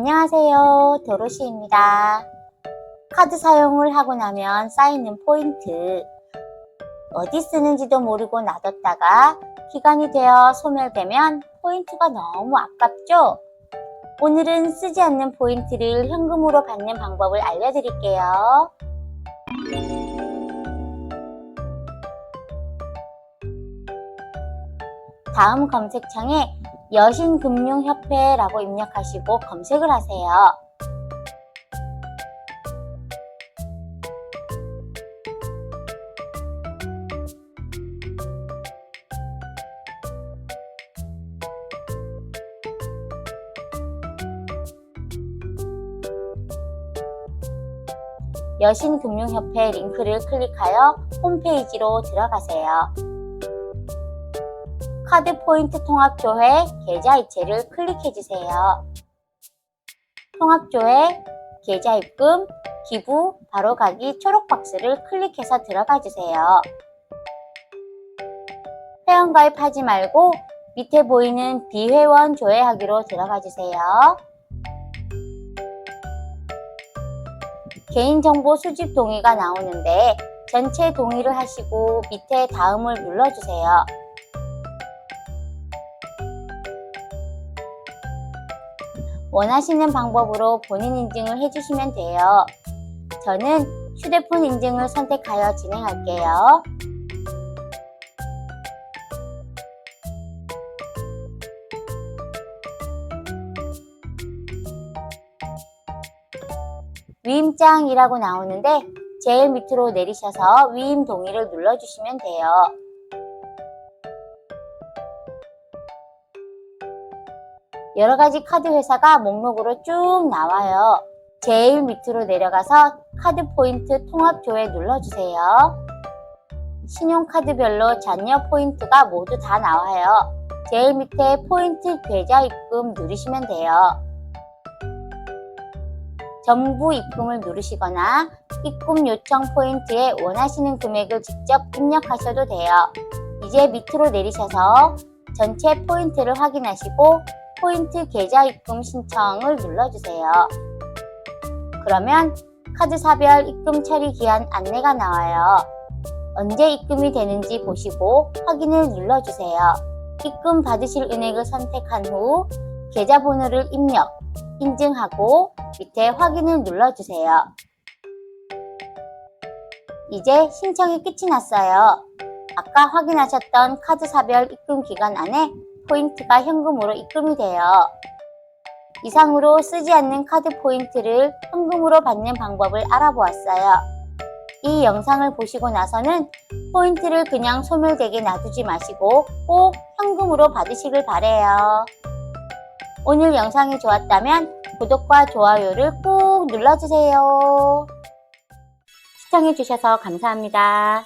안녕하세요. 도로시입니다. 카드 사용을 하고 나면 쌓이는 포인트. 어디 쓰는지도 모르고 놔뒀다가 기간이 되어 소멸되면 포인트가 너무 아깝죠? 오늘은 쓰지 않는 포인트를 현금으로 받는 방법을 알려드릴게요. 다음 검색창에 여신금융협회라고 입력하시고 검색을 하세요. 여신금융협회 링크를 클릭하여 홈페이지로 들어가세요. 카드 포인트 통합조회 계좌이체를 클릭해주세요. 통합조회, 계좌입금, 기부, 바로 가기 초록 박스를 클릭해서 들어가주세요. 회원가입하지 말고 밑에 보이는 비회원 조회하기로 들어가주세요. 개인정보 수집 동의가 나오는데 전체 동의를 하시고 밑에 다음을 눌러주세요. 원하시는 방법으로 본인 인증을 해주시면 돼요. 저는 휴대폰 인증을 선택하여 진행할게요. 위임장이라고 나오는데 제일 밑으로 내리셔서 위임 동의를 눌러주시면 돼요. 여러 가지 카드 회사가 목록으로 쭉 나와요. 제일 밑으로 내려가서 카드 포인트 통합 조회 눌러주세요. 신용카드별로 잔여 포인트가 모두 다 나와요. 제일 밑에 포인트 계좌 입금 누르시면 돼요. 전부 입금을 누르시거나 입금 요청 포인트에 원하시는 금액을 직접 입력하셔도 돼요. 이제 밑으로 내리셔서 전체 포인트를 확인하시고 포인트 계좌 입금 신청을 눌러주세요. 그러면 카드사별 입금 처리 기한 안내가 나와요. 언제 입금이 되는지 보시고 확인을 눌러주세요. 입금 받으실 은행을 선택한 후 계좌번호를 입력, 인증하고 밑에 확인을 눌러주세요. 이제 신청이 끝이 났어요. 아까 확인하셨던 카드사별 입금 기간 안에 포인트가 현금으로 입금이 돼요. 이상으로 쓰지 않는 카드 포인트를 현금으로 받는 방법을 알아보았어요. 이 영상을 보시고 나서는 포인트를 그냥 소멸되게 놔두지 마시고 꼭 현금으로 받으시길 바래요. 오늘 영상이 좋았다면 구독과 좋아요를 꾹 눌러주세요. 시청해주셔서 감사합니다.